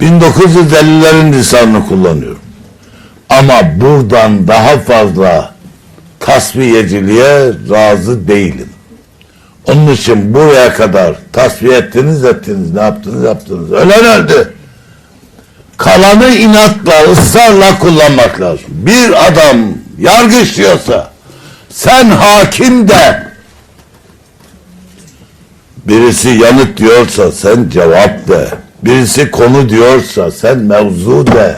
1950'lerin lisanını kullanıyorum. Ama buradan daha fazla tasfiyeciliğe razı değilim. Onun için buraya kadar tasfiye ettiniz ettiniz ne yaptınız yaptınız. Ölen öldü. Kalanı inatla ısrarla kullanmak lazım. Bir adam yargıç diyorsa sen hakim de birisi yanıt diyorsa sen cevap de. Birisi konu diyorsa sen mevzu de.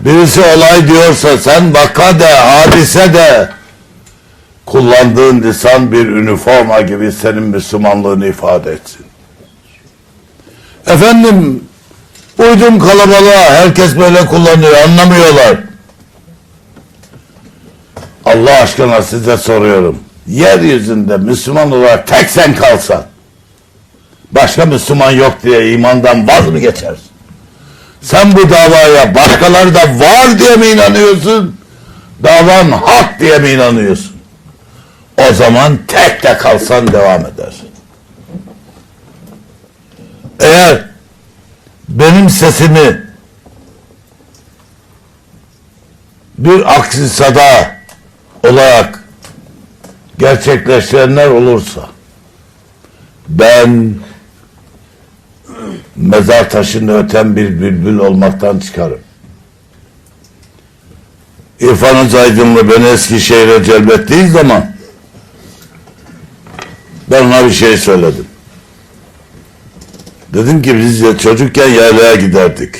Birisi olay diyorsa sen vaka de, hadise de. Kullandığın lisan bir üniforma gibi senin Müslümanlığını ifade etsin. Efendim, uydum kalabalığa, herkes böyle kullanıyor, anlamıyorlar. Allah aşkına size soruyorum. Yeryüzünde Müslüman olarak tek sen kalsan, başka Müslüman yok diye imandan vaz mı geçersin? Sen bu davaya başkaları da var diye mi inanıyorsun? Davan hak diye mi inanıyorsun? O zaman tek de kalsan devam edersin. Eğer benim sesimi bir aksi sada olarak gerçekleştirenler olursa ben mezar taşını öten bir bülbül olmaktan çıkarım. İrfan Hoca Aydınlı beni Eskişehir'e celbettiği zaman ben ona bir şey söyledim. Dedim ki biz de çocukken yaylaya giderdik.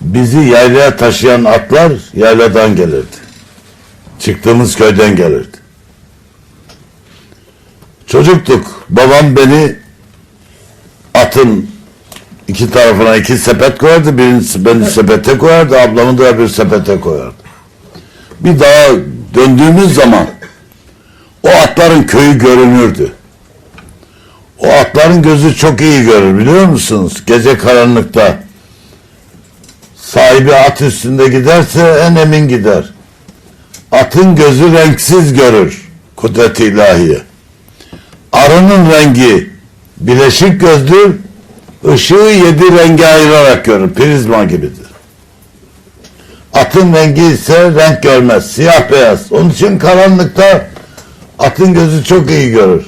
Bizi yaylaya taşıyan atlar yayladan gelirdi. Çıktığımız köyden gelirdi. Çocuktuk. Babam beni atın iki tarafına iki sepet koyardı. Birini beni sepete koyardı. Ablamı da bir sepete koyardı. Bir daha döndüğümüz zaman o atların köyü görünürdü. O atların gözü çok iyi görür biliyor musunuz? Gece karanlıkta sahibi at üstünde giderse en emin gider. Atın gözü renksiz görür. Kudret-i ilahiye. Arının rengi bileşik gözdür. ışığı yedi renge ayırarak görür. Prizma gibidir. Atın rengi ise renk görmez. Siyah beyaz. Onun için karanlıkta atın gözü çok iyi görür.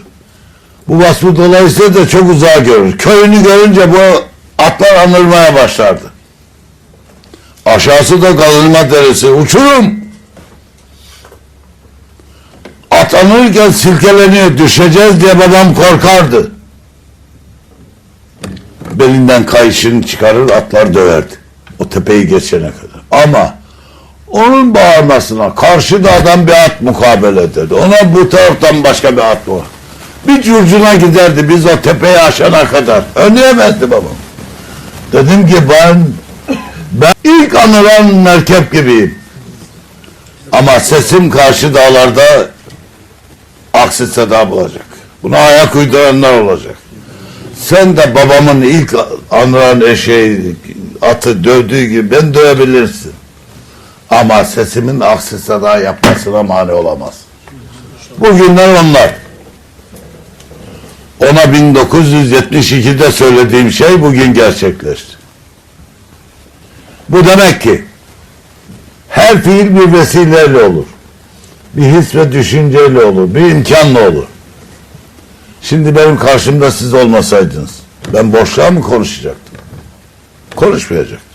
Bu vasfı dolayısıyla da çok uzağa görür. Köyünü görünce bu atlar anırmaya başlardı. Aşağısı da Kazılma Deresi. Uçurum. At anırken silkeleniyor. Düşeceğiz diye babam korkardı. Belinden kayışını çıkarır atlar döverdi. O tepeyi geçene kadar. Ama onun bağırmasına karşı da adam bir at mukabele ederdi. Ona bu taraftan başka bir at var. Bir curcuna giderdi biz o tepeyi aşana kadar. Önleyemezdi babam. Dedim ki ben ben ilk anılan merkep gibiyim. Ama sesim karşı dağlarda aksi seda bulacak. Buna ayak uyduranlar olacak. Sen de babamın ilk anılan eşeği atı dövdüğü gibi ben dövebilirsin. Ama sesimin aksi seda yapmasına mani olamaz. Bugünler onlar. Ona 1972'de söylediğim şey bugün gerçekleşti. Bu demek ki her fiil bir vesileyle olur. Bir his ve düşünceyle olur. Bir imkanla olur. Şimdi benim karşımda siz olmasaydınız ben boşluğa mı konuşacaktım? Konuşmayacaktım.